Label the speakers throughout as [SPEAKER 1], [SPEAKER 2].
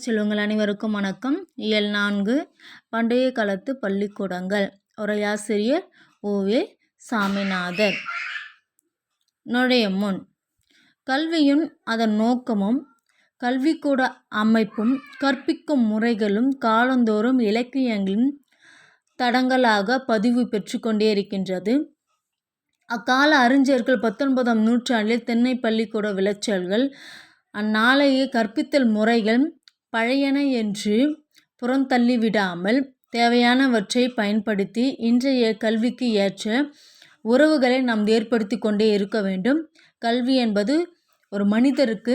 [SPEAKER 1] செல்வங்கள் அனைவருக்கும் வணக்கம். இயல் நான்கு பண்டைய காலத்து பள்ளிக்கூடங்கள். உரையாசிரியர் ஓவே சாமிநாதர். நுழைய முன் கல்வியும் அதன் நோக்கமும் கல்விக்கூட அமைப்பும் கற்பிக்கும் முறைகளும் காலந்தோறும் இலக்கியங்களின் தடங்களாக பதிவு பெற்றுக்கொண்டே இருக்கின்றது. அக்கால அறிஞர்கள் பத்தொன்பதாம் நூற்றாண்டில் தென்னை பள்ளிக்கூட விளைச்சல்கள் அந்நாளைய கற்பித்தல் முறைகள் பழையன என்று புறந்தள்ளிவிடாமல் தேவையானவற்றை பயன்படுத்தி இன்றைய கல்விக்கு ஏற்ற உறவுகளை நாம் ஏற்படுத்தி கொண்டே இருக்க வேண்டும். கல்வி என்பது ஒரு மனிதருக்கு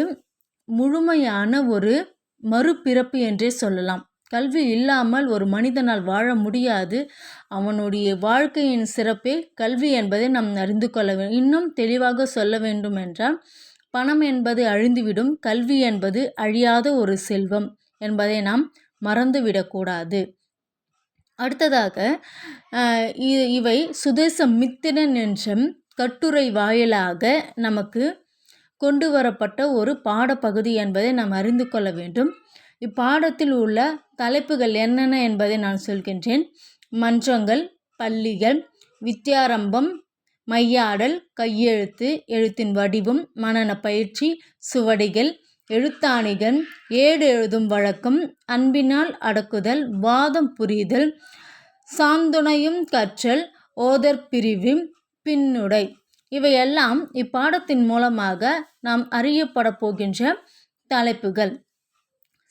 [SPEAKER 1] முழுமையான ஒரு மறுபிறப்பு என்றே சொல்லலாம். கல்வி இல்லாமல் ஒரு மனிதனால் வாழ முடியாது. அவனுடைய வாழ்க்கையின் சிறப்பே கல்வி என்பதை நாம் அறிந்து கொள்ள வேண்டும். இன்னும் தெளிவாக சொல்ல வேண்டும் என்றால் பணம் என்பது அழிந்துவிடும் கல்வி என்பது அழியாத ஒரு செல்வம் என்பதை நாம் மறந்துவிடக்கூடாது அடுத்ததாக இவை சுதேச மித்திரன் என்ற கட்டுரை வாயிலாக நமக்கு கொண்டு வரப்பட்ட ஒரு பாடப்பகுதி என்பதை நாம் அறிந்து கொள்ள வேண்டும். இப்பாடத்தில் உள்ள தலைப்புகள் என்னென்ன என்பதை நான் சொல்கின்றேன். மன்றங்கள் பள்ளிகள் வித்யாரம்பம் மையாடல் கையெழுத்து எழுத்தின் வடிவம் மனன பயிற்சி சுவடிகள் எழுத்தாணிகள் ஏடு எழுதும் வழக்கம் அன்பினால் அடக்குதல் வாதம் புரிதல் சாந்துணையும் கற்றல் ஓதர் பிரிவு பின்னுடை. இவையெல்லாம் இப்பாடத்தின் மூலமாக நாம் அறியப்பட போகின்ற தலைப்புகள்.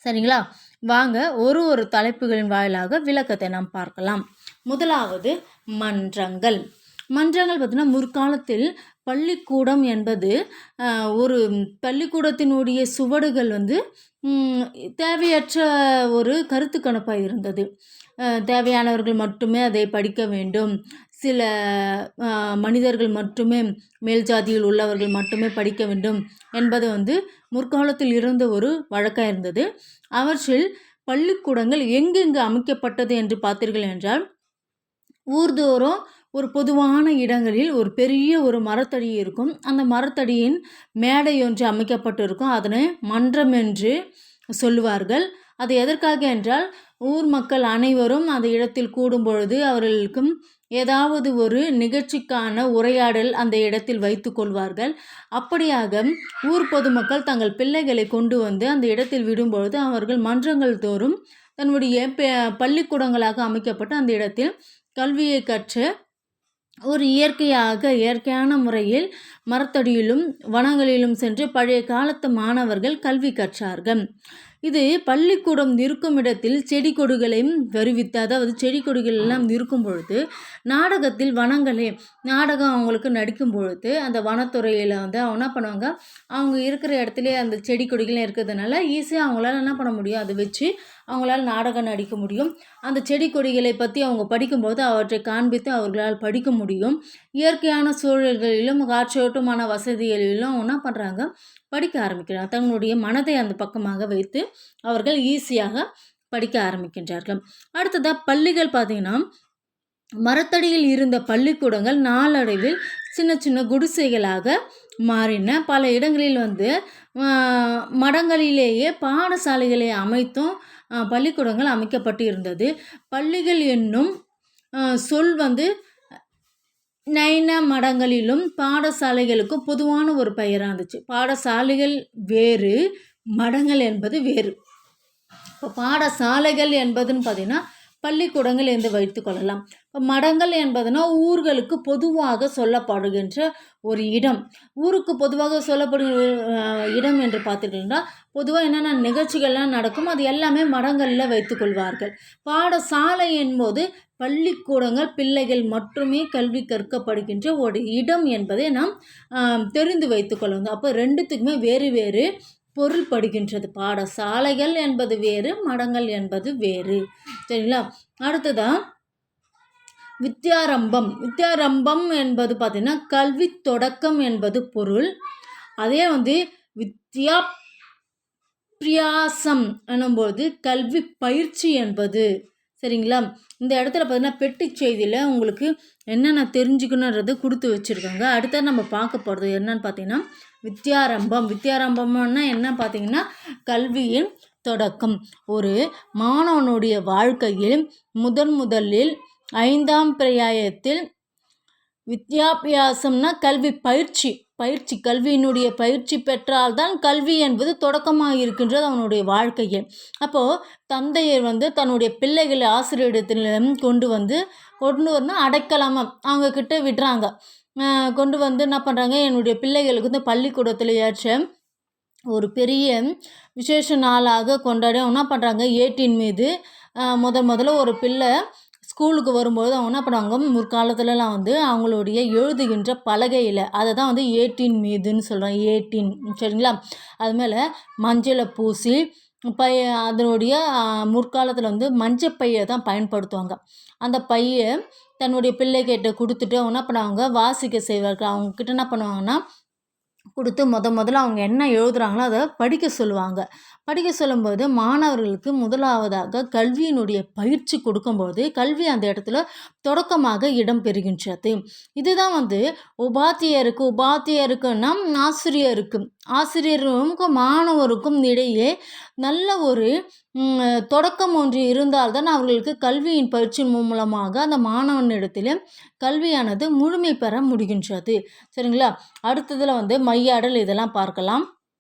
[SPEAKER 1] சரிங்களா? வாங்க ஒரு ஒரு தலைப்புகளின் வாயிலாக விளக்கத்தை நாம் பார்க்கலாம். முதலாவது மன்றங்கள். மன்றங்கள் பார்த்திங்கன்னா முற்காலத்தில் பள்ளிக்கூடம் என்பது ஒரு பள்ளிக்கூடத்தினுடைய சுவடுகள் வந்து தேவையற்ற ஒரு கருத்து கணப்பாக இருந்தது. தேவையானவர்கள் மட்டுமே அதை படிக்க வேண்டும். சில மனிதர்கள் மட்டுமே மேல் ஜாதியில் உள்ளவர்கள் மட்டுமே படிக்க வேண்டும் என்பது வந்து முற்காலத்தில் இருந்த ஒரு வழக்காக இருந்தது. அவற்றில் பள்ளிக்கூடங்கள் எங்கெங்கு அமைக்கப்பட்டது என்று பார்த்தீர்கள் என்றால் ஊர்தோறும் ஒரு பொதுவான இடங்களில் ஒரு பெரிய ஒரு மரத்தடி இருக்கும். அந்த மரத்தடியின் மேடை ஒன்று அமைக்கப்பட்டிருக்கும். அதனை மன்றம் என்று சொல்லுவார்கள். அது எதற்காக என்றால் ஊர் மக்கள் அனைவரும் அந்த இடத்தில் கூடும் பொழுது அவர்களுக்கும் ஏதாவது ஒரு நிகழ்ச்சிக்கான உரையாடல் அந்த இடத்தில் வைத்து கொள்வார்கள். அப்படியாக ஊர் பொதுமக்கள் தங்கள் பிள்ளைகளை கொண்டு வந்து அந்த இடத்தில் விடும்பொழுது அவர்கள் மன்றங்கள் தோறும் தன்னுடைய பள்ளிக்கூடங்களாக அமைக்கப்பட்டு அந்த இடத்தில் கல்வியை கற்று ஒரு இயற்கையாக இயற்கையான முறையில் மரத்தடியிலும் வனங்களிலும் சென்று பழைய காலத்து மாணவர்கள் கல்வி கற்றார்கள். இது பள்ளிக்கூடம் இருக்கும் இடத்தில் செடி கொடிகளையும் வருவித்து அதாவது செடி கொடிகள் எல்லாம் இருக்கும் பொழுது நாடகத்தில் வனங்களே நாடகம் அவங்களுக்கு நடிக்கும் பொழுது அந்த வனத்துறையில் வந்து அவங்க என்ன பண்ணுவாங்க? அவங்க இருக்கிற இடத்துல அந்த செடி கொடிகள்லாம் இருக்கிறதுனால ஈஸியாக அவங்களால என்ன பண்ண முடியும்? அதை வச்சு அவங்களால் நாடகம் நடிக்க முடியும். அந்த செடி கொடிகளை பற்றி அவங்க படிக்கும்போது அவற்றை காண்பித்து அவர்களால் படிக்க முடியும். இயற்கையான சூழல்களிலும் காற்றோட்டமான வசதிகளிலும் என்ன பண்ணுறாங்க படிக்க ஆரம்பிக்கிறாங்க. தங்களுடைய மனதை அந்த பக்கமாக வைத்து அவர்கள் ஈஸியாக படிக்க ஆரம்பிக்கின்றார்கள். அடுத்ததாக பள்ளிகள் பார்த்திங்கன்னா மரத்தடியில் இருந்த பள்ளிக்கூடங்கள் நாளடைவில் சின்ன சின்ன குடிசைகளாக மாறின. பல இடங்களில் வந்து மடங்களிலேயே பாடசாலைகளை அமைத்தும் பள்ளிக்கூடங்கள் அமைக்கப்பட்டு இருந்தது பள்ளிகள் என்னும் சொல் வந்து நைன மடங்களிலும் பாடசாலைகளுக்கும் பொதுவான ஒரு பெயராக இருந்துச்சு பாடசாலைகள் வேறு மடங்கள் என்பது வேறு. இப்போ பாடசாலைகள் என்பதுன்னு பார்த்திங்கன்னா பள்ளிக்கூடங்கள் என்று வைத்து கொள்ளலாம். இப்போ மடங்கள் என்பதுனா ஊர்களுக்கு பொதுவாக சொல்லப்படுகின்ற ஒரு இடம். ஊருக்கு பொதுவாக சொல்லப்படுகிற இடம் என்று பார்த்துக்கிட்டா பொதுவாக என்னென்ன நிகழ்ச்சிகள்லாம் நடக்கும் அது எல்லாமே மடங்களில் வைத்துக்கொள்வார்கள் பாடசாலை என்பது பள்ளிக்கூடங்கள் பிள்ளைகள் மட்டுமே கல்வி கற்கப்படுகின்ற ஒரு இடம் என்பதை நாம் தெரிந்து வைத்துக்கொள்ளணும் அப்போ ரெண்டுத்துக்குமே வேறு வேறு பொருள்படுகின்றது. பாடசாலைகள் என்பது வேறு மடங்கள் என்பது வேறு. சரிங்களா? அடுத்ததான் வித்யாரம்பம். வித்யாரம்பம் என்பது பார்த்திங்கன்னா கல்வி தொடக்கம் என்பது பொருள். அதே வந்து வித்யா பிரியாசம் எனும்போது கல்வி பயிற்சி என்பது. சரிங்களா? இந்த இடத்துல பார்த்தீங்கன்னா பெட்டி செய்தியில் உங்களுக்கு என்னென்ன தெரிஞ்சுக்கணுன்றது கொடுத்து வச்சுருக்காங்க. அடுத்த நம்ம பார்க்க போகிறது என்னன்னு பார்த்தீங்கன்னா வித்யாரம்பம். வித்யாரம்பம்னா என்ன பார்த்தீங்கன்னா கல்வியின் தொடக்கம். ஒரு மாணவனுடைய வாழ்க்கையில் முதன் முதலில் ஐந்தாம் பிரியாயத்தில் வித்யாபியாசம்னா கல்வி பயிற்சி. பயிற்சி கல்வியினுடைய பயிற்சி பெற்றால்தான் கல்வி என்பது தொடக்கமாக இருக்கின்றது அவனுடைய வாழ்க்கையில். அப்போது தந்தையர் வந்து தன்னுடைய பிள்ளைகளை ஆசிரியரிடத்திலும் கொண்டு வந்து கொண்டு வந்து அடைக்கலாமல் அவங்க கிட்ட விடுறாங்க. கொண்டு வந்து என்ன பண்ணுறாங்க என்னுடைய பிள்ளைகளுக்கு வந்து பள்ளிக்கூடத்தில் ஏற்ற ஒரு பெரிய விசேஷ நாளாக கொண்டாடி என்ன பண்ணுறாங்க ஏட்டின் மீது முதல் முத முதல்ல ஒரு பிள்ளை ஸ்கூலுக்கு வரும்போது அவங்க என்ன பண்ணுவாங்க? முற்காலத்துலலாம் வந்து அவங்களுடைய எழுதுகின்ற பலகையில் அதை தான் வந்து ஏட்டின் மீதுன்னு சொல்கிறாங்க ஏட்டின் சரிங்களா? அது மேலே மஞ்சளை பூசி பைய அதனுடைய முற்காலத்தில் வந்து மஞ்சப்பையை தான் பயன்படுத்துவாங்க. அந்த பையை தன்னுடைய பிள்ளைகிட்ட கொடுத்துட்டு அவங்க என்ன பண்ணுவாங்க? வாசிக்க செய்வார்கள். அவங்க கிட்ட என்ன பண்ணுவாங்கன்னா கொடுத்து முத முதல்ல அவங்க என்ன எழுதுகிறாங்களோ அதை படிக்க சொல்லுவாங்க. படிக்க சொல்லும்போது மாணவர்களுக்கு முதலாவதாக கல்வியினுடைய பயிற்சி கொடுக்கும்போது கல்வி அந்த இடத்துல தொடக்கமாக இடம் பெறுகின்றது. இதுதான் வந்து உபாத்தியருக்கு உபாத்தியருக்குன்னா ஆசிரியருக்கும் ஆசிரியருக்கும் மாணவருக்கும் இடையே நல்ல ஒரு தொடக்கம் ஒன்று இருந்தால்தான் அவர்களுக்கு கல்வியின் பயிற்சி மூலமாக அந்த மாணவனிடத்தில் கல்வியானது முழுமை பெற முடிகின்றது. சரிங்களா? அடுத்ததில் வந்து மையாடல் இதெல்லாம் பார்க்கலாம்.